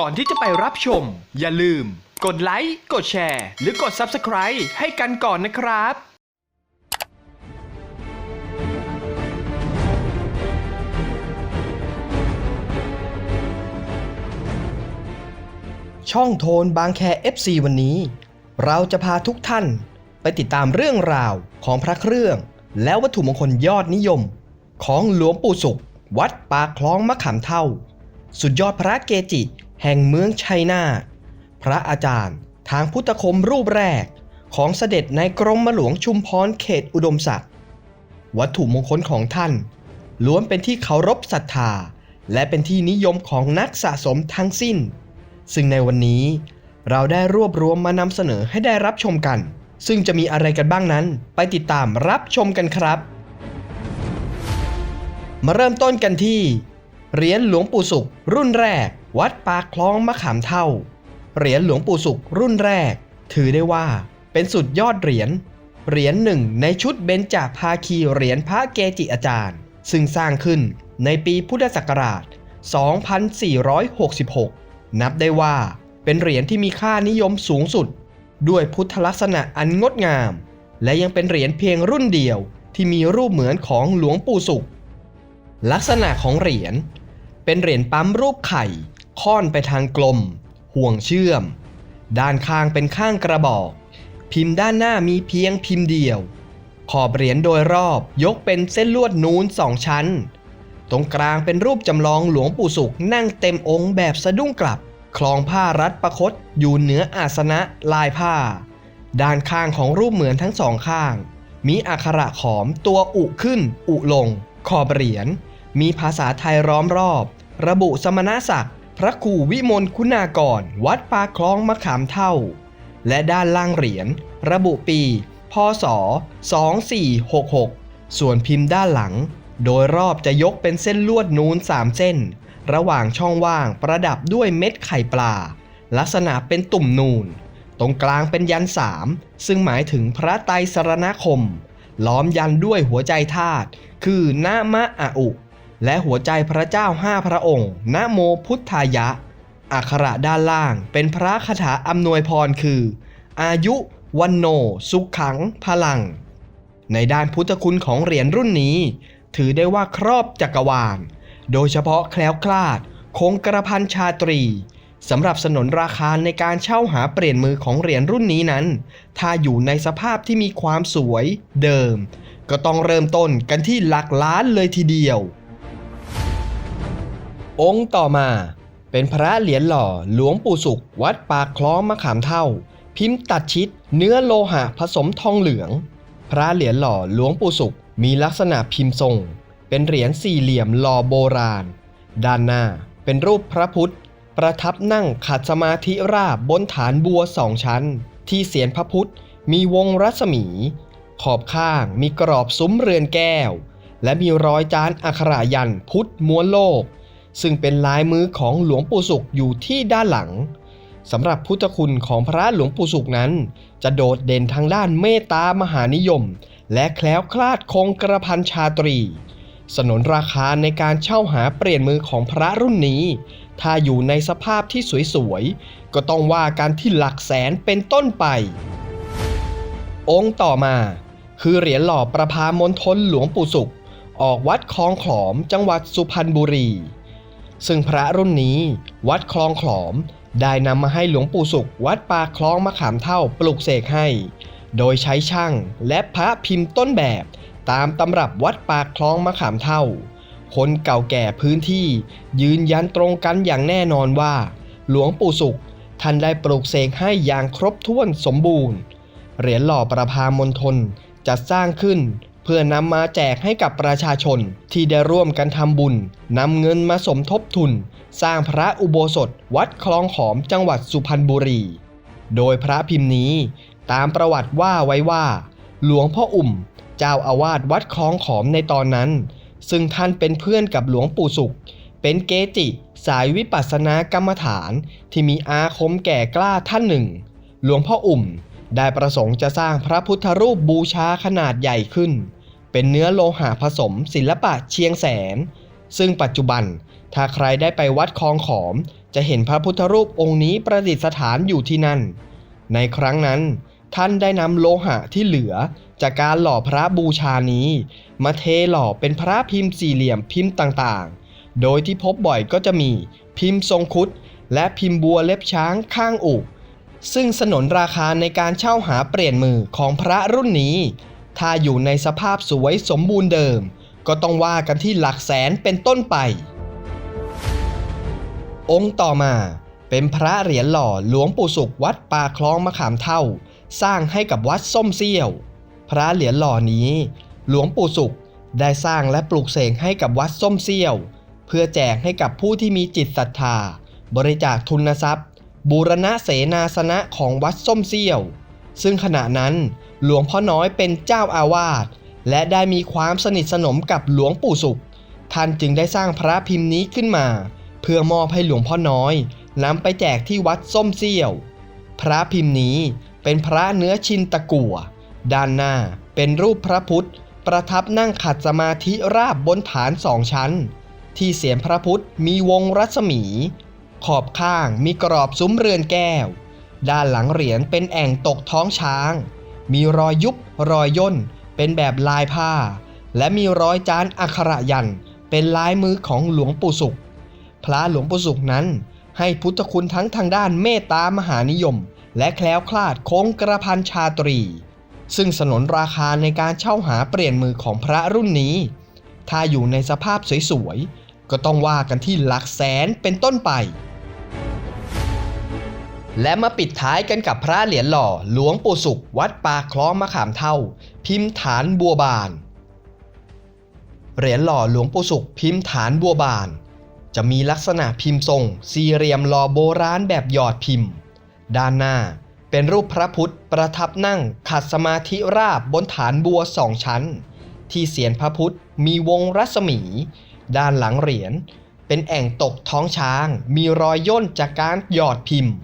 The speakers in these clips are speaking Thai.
ก่อนที่จะไปรับชม อย่าลืม กดไลค์กดแชร์ หรือกด Subscribe ให้กันก่อนนะครับ ช่องโทนบางแค FC วันนี้ เราจะพาทุกท่านไปติดตามเรื่องราวของพระเครื่อง และวัตถุมงคลยอดนิยม ของหลวงปู่สุข วัดปากคลองมะขามเท่า สุดยอดพระเกจิ แห่งเมืองชัยนาทพระอาจารย์ทางพุทธคมรูปแรกของเสด็จในกรมหลวงชุมพรเขตอุดมศักดิ์วัตถุมงคลของท่าน ล้วนเป็นที่เคารพศรัทธา และเป็นที่นิยมของนักสะสมทั้งสิ้น ซึ่งในวันนี้เราได้รวบรวมมานำเสนอให้ได้รับชมกัน ซึ่งจะมีอะไรกันบ้างนั้น ไปติดตามรับชมกันครับ มาเริ่มต้นกันที่เหรียญหลวงปู่สุขรุ่นแรก วัดปากคลองมะขามเท่า เหรียญหลวงปู่สุขรุ่นแรก ถือได้ว่าเป็นสุดยอดเหรียญ เหรียญหนึ่งในชุดเบญจภาคีเหรียญพระเกจิอาจารย์ ซึ่งสร้างขึ้นในปีพุทธศักราช 2466 นับได้ว่าเป็นเหรียญที่มีค่านิยมสูงสุด ด้วยพุทธลักษณะอันงดงาม และยังเป็นเหรียญเพียงรุ่นเดียวที่มีรูปเหมือนของหลวงปู่สุข ลักษณะของเหรียญเป็นเหรียญปั๊มรูปไข่ ค่อนไปทางกลม ห่วงเชื่อม ด้านข้างเป็นข้างกระบอก พิมพ์ด้านหน้ามีเพียงพิมพ์เดียว ขอบเหรียญโดยรอบยกเป็นเส้นลวดนูนสองชั้น ตรงกลางเป็นรูปจำลองหลวงปู่สุขนั่งเต็มองค์แบบสะดุ้งกลับ คลองผ้ารัดประคตอยู่เหนืออาสนะลายผ้า ด้านข้างของรูปเหมือนทั้งสองข้าง มีอักขระขอมตัวอุขึ้น อุลง ขอบเหรียญมีภาษาไทยล้อมรอบ ระบุสมณศักดิ์ ระครูวิมลคุณากร วัดปาคลองมะขามเท่า และด้านล่างเหรียญระบุปี พศ 2466 ส่วนพิมพ์ด้านหลัง โดยรอบจะยกเป็นเส้นลวดนูน 3 เส้น ระหว่างช่องว่างประดับด้วยเม็ดไข่ปลา ลักษณะเป็นตุ่มนูน ตรงกลางเป็นยันสามซึ่งหมายถึงพระไตรสรณคม ล้อมยันด้วยหัวใจธาตุคือนะมะอะอุ และหัวใจพระเจ้าห้าพระองค์นะโมพุทธายะ อักขระด้านล่างเป็นพระคาถาอำนวยพรคือ อายุวันโน สุขขัง พลัง ในด้านพุทธคุณของเหรียญรุ่นนี้ ถือได้ว่าครอบจักรวาล โดยเฉพาะแคล้วคลาด คงกระพันชาตรีสำหรับสนนราคาในการเช่าหาเปลี่ยนมือของเหรียญรุ่นนี้นั้น ถ้าอยู่ในสภาพที่มีความสวยเดิม ก็ต้องเริ่มต้นกันที่หลักล้านเลยทีเดียว องค์ต่อมาเป็นพระเหรียญหล่อหลวงปู่สุข วัดปากคล้องมะขามเท่า พิมพ์ตัดชิด เนื้อโลหะผสมทองเหลือง พระเหรียญหล่อหลวงปู่สุข มีลักษณะพิมพ์ทรง เป็นเหรียญสี่เหลี่ยมหล่อโบราณ ด้านหน้าเป็นรูปพระพุทธ ประทับนั่งขัดสมาธิราบบนฐานบัวสองชั้น ที่เสียนพระพุทธ มีวงรัศมี ขอบข้างมีกรอบซุ้มเรือนแก้ว และมีรอยจานอักขรายันพุทธม้วนโลก ซึ่งเป็นลายมือของหลวงปู่สุขอยู่ที่ด้านหลังสำหรับพุทธคุณของพระหลวงปู่สุขนั้น จะโดดเด่นทางด้านเมตตามหานิยม และแคล้วคลาดคงกระพันชาตรี สนนราคาในการเช่าหาเปลี่ยนมือของพระรุ่นนี้ ถ้าอยู่ในสภาพที่สวยๆ ก็ต้องว่ากันที่หลักแสนเป็นต้นไป องค์ต่อมา คือเหรียญหล่อประพามณฑลหลวงปู่สุข ออกวัดคลองขลอมจังหวัดสุพรรณบุรี ซึ่งพระรุ่นนี้วัดคลองขลอม ได้นำมาให้หลวงปู่สุข วัดปากคลองมะขามเท่าปลุกเสกให้ โดยใช้ช่างและพระพิมพ์ต้นแบบ ตามตำรับวัดปากคลองมะขามเท่า คนเก่าแก่พื้นที่ยืนยันตรงกันอย่างแน่นอนว่า หลวงปู่สุขท่านได้ปลูกเสกให้อย่างครบถ้วนสมบูรณ์ เหรียญหล่อประพามณฑลจัดสร้างขึ้น เพื่อนำมาแจกให้กับประชาชนที่ได้ร่วมกันทำบุญนำเงินมาสมทบทุน สร้างพระอุโบสถวัดคลองขอมจังหวัดสุพรรณบุรี โดยพระพิมพ์นี้ ตามประวัติว่าไว้ว่า หลวงพ่ออุ่ม เจ้าอาวาสวัดคลองขอมในตอนนั้น ซึ่งท่านเป็นเพื่อนกับหลวงปู่สุข เป็นเกจิ สายวิปัสสนากรรมฐานที่มีอาคมแก่กล้าท่านหนึ่ง หลวงพ่ออุ่ม ได้ประสงค์จะสร้างพระพุทธรูปบูชาขนาดใหญ่ขึ้น เป็นเนื้อโลหะผสมศิลปะเชียงแสน ซึ่งปัจจุบันถ้าใครได้ไปวัดคลองขอม จะเห็นพระพุทธรูปองค์นี้ประดิษฐานอยู่ที่นั่น ในครั้งนั้น ท่านได้นำโลหะที่เหลือ จากการหล่อพระบูชานี้ มาเทหล่อเป็นพระพิมพ์สี่เหลี่ยมพิมพ์ต่างๆ โดยที่พบบ่อยก็จะมีพิมพ์ทรงคุดและพิมพ์บัวเล็บช้างข้างอก ซึ่งสนนราคาในการเช่าหาเปลี่ยนมือของพระรุ่นนี้ ถ้าอยู่ในสภาพสวยสมบูรณ์เดิม ก็ต้องว่ากันที่หลักแสนเป็นต้นไป องค์ต่อมาเป็นพระเหรียญหล่อหลวงปู่สุขวัดป่าคลองมะขามเท่า สร้างให้กับวัดส้มเซี่ยว พระเหรียญหล่อนี้ หลวงปู่สุขได้สร้างและปลูกเสกให้กับวัดส้มเซี่ยว เพื่อแจกให้กับผู้ที่มีจิตศรัทธา บริจาคทุนทรัพย์ บูรณะเสนาสนะของวัดส้มเซี่ยว ซึ่งขณะนั้นหลวงพ่อน้อยเป็นเจ้าอาวาสและได้มีความสนิทสนมกับหลวงปู่สุข ท่านจึงได้สร้างพระพิมพ์นี้ขึ้นมา เพื่อมอบให้หลวงพ่อน้อยนำไปแจกที่วัดส้มเซี่ยว พระพิมพ์นี้เป็นพระเนื้อชินตะกั่ว ด้านหน้าเป็นรูปพระพุทธ ประทับนั่งขัดสมาธิราบบนฐานสองชั้น ที่เสียนพระพุทธมีวงรัศมี ขอบข้างมีกรอบซุ้มเรือนแก้ว ด้านหลังเหรียญเป็นแอ่งตกท้องช้าง มีรอยยุบรอยย่น เป็นแบบลายผ้า และมีรอยจานอักขระยันเป็นลายมือของหลวงปู่สุข พระหลวงปู่สุขนั้น ให้พุทธคุณทั้งทางด้านเมตตามหานิยม และแคล้วคลาดคงกระพันชาตรี ซึ่งสนนราคาในการเช่าหาเปลี่ยนมือของพระรุ่นนี้ ถ้าอยู่ในสภาพสวยๆก็ต้องว่ากันที่หลักแสนเป็นต้นไป และมาปิดท้ายกันกับพระเหรียญหล่อหลวงปู่สุข วัดปากคล้องมะขามเท่า พิมพ์ฐานบัวบาน เหรียญหล่อหลวงปู่สุข พิมพ์ฐานบัวบาน จะมีลักษณะพิมพ์ทรง สี่เหลี่ยมหล่อโบราณแบบหยอดพิมพ์ ด้านหน้าเป็นรูปพระพุทธประทับนั่งขัดสมาธิราบบนฐานบัวสองชั้น ที่เสียนพระพุทธมีวงรัศมี ด้านหลังเหรียญเป็นแอ่งตกท้องช้าง มีรอยย่นจากการหยอดพิมพ์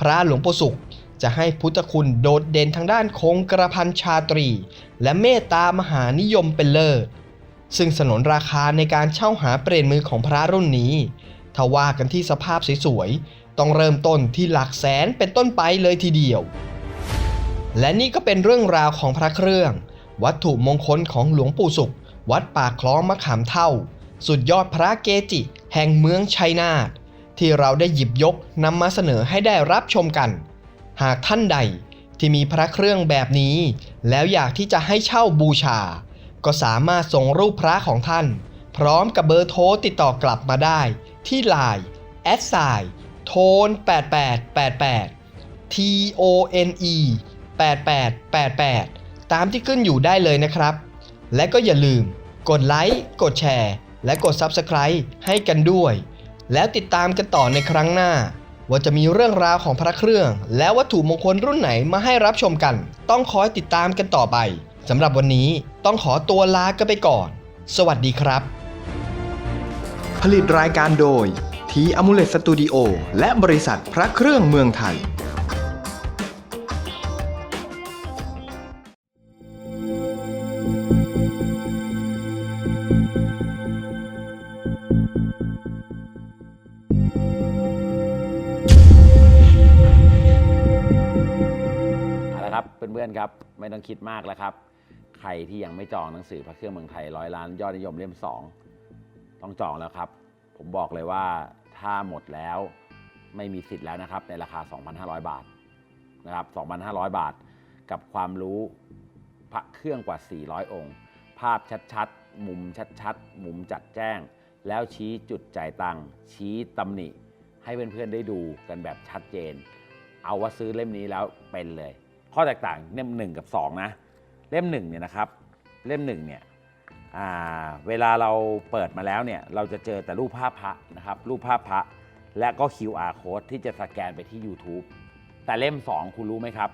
พระหลวงปู่สุขจะให้พุทธคุณโดดเด่นทางด้านคงกระพันชาตรี และเมตตามหานิยมเป็นเลิศ ซึ่งสนนราคาในการเช่าหาเปลี่ยนมือของพระรุ่นนี้ถ้าว่ากันที่สภาพสวยๆ ต้องเริ่มต้นที่หลักแสนเป็นต้นไปเลยทีเดียว และนี่ก็เป็นเรื่องราวของพระเครื่อง วัตถุมงคลของหลวงปู่สุข วัดป่าคลองมะขามเท่า สุดยอดพระเกจิ แห่งเมืองชัยนาท ที่เราได้หยิบยกนำมาเสนอให้ได้รับชมกัน หากท่านใดที่มีพระเครื่องแบบนี้ แล้วอยากที่จะให้เช่าบูชา ก็สามารถส่งรูปพระของท่าน พร้อมกับเบอร์โทรติดต่อกลับมาได้ที่ Line แอดไซโทน8888 T O N E 8888 ตามที่ขึ้นอยู่ได้เลยนะครับ และก็อย่าลืมกดไลค์ กดแชร์ และกด Subscribe ให้กันด้วย แล้วติดตามกันต่อในครั้งหน้า ว่าจะมีเรื่องราวของพระเครื่อง และวัตถุมงคลรุ่นไหนมาให้รับชมกัน ต้องคอยติดตามกันต่อไปสำหรับวันนี้ต้องขอตัวลากันไปก่อน สวัสดีครับ ผลิตรายการโดย ทีอมูเลตสตูดิโอและบริษัทพระเครื่องเมืองไทย อนๆครับ ไม่ต้องคิดมากแล้วครับ ใครที่ยังไม่จองหนังสือพระเครื่องเมืองไทยร้อยล้านยอดนิยมเล่ม 2 ต้องจองแล้วครับ ผมบอกเลยว่าถ้าหมดแล้วไม่มีสิทธิ์แล้วนะครับ ในราคา 2,500 บาทนะครับ 2,500 บาท กับความรู้พระเครื่องกว่า 400 องค์ ภาพชัดๆ มุมชัดๆ มุมจัดแจ้ง แล้วชี้จุดจ่ายตังค์ชี้ตำหนิ ให้เพื่อนๆได้ดูกันแบบชัดเจน เอาว่าซื้อเล่มนี้แล้วเป็นเลย ข้อแตกต่างเล่มหนึ่งกับสองนะเล่มหนึ่งเนี่ยนะครับเล่มหนึ่งเนี่ยเวลาเราเปิดมาแล้วเนี่ยเราจะเจอแต่รูปภาพพระนะครับรูปภาพพระและก็ QR code ที่จะสแกนไปที่ YouTube แต่เล่ม 2 คุณรู้ไหมครับ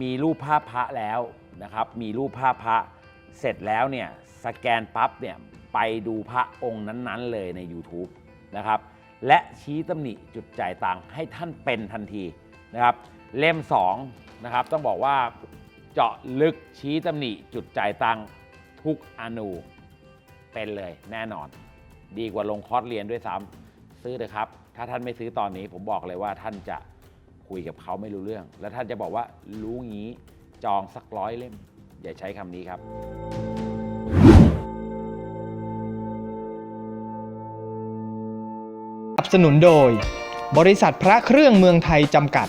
มีรูปภาพพระแล้วนะครับ มีรูปภาพพระเสร็จแล้วเนี่ยสแกนปั๊บเนี่ยไปดูพระองค์นั้นๆเลยใน YouTube นะครับและชี้ตำหนิจุดจ่ายตังค์ให้ท่านเป็นทันทีนะครับเล่ม 2 นะครับ ต้องบอกว่าเจาะลึกชี้ตำหนิจุดจ่ายตังค์ทุกอนูเป็นเลยแน่นอน ดีกว่าลงคอร์สเรียนด้วยซ้ำซื้อเลยครับถ้าถ้าท่านไม่ซื้อตอนนี้ผมบอกเลยว่าท่านจะคุยกับเขาไม่รู้เรื่อง แล้วท่านจะบอกว่ารู้งี้จองสักร้อยเล่ม อย่าใช้คำนี้ครับสนับสนุนโดย บริษัทพระเครื่องเมืองไทยจำกัด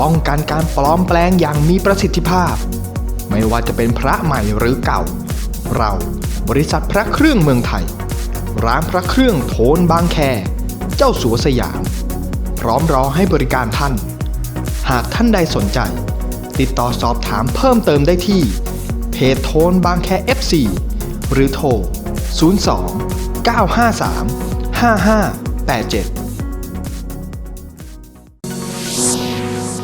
ป้องกันการปลอมแปลงอย่างมีประสิทธิภาพ ไม่ว่าจะเป็นพระใหม่หรือเก่า เราบริษัทพระเครื่องเมืองไทย ร้านพระเครื่องโทนบางแค เจ้าสัวสยาม พร้อมรอให้บริการท่าน หากท่านใดสนใจ ติดต่อสอบถามเพิ่มเติมได้ที่ เพจโทนบางแค FC หรือโทร 02 953 5587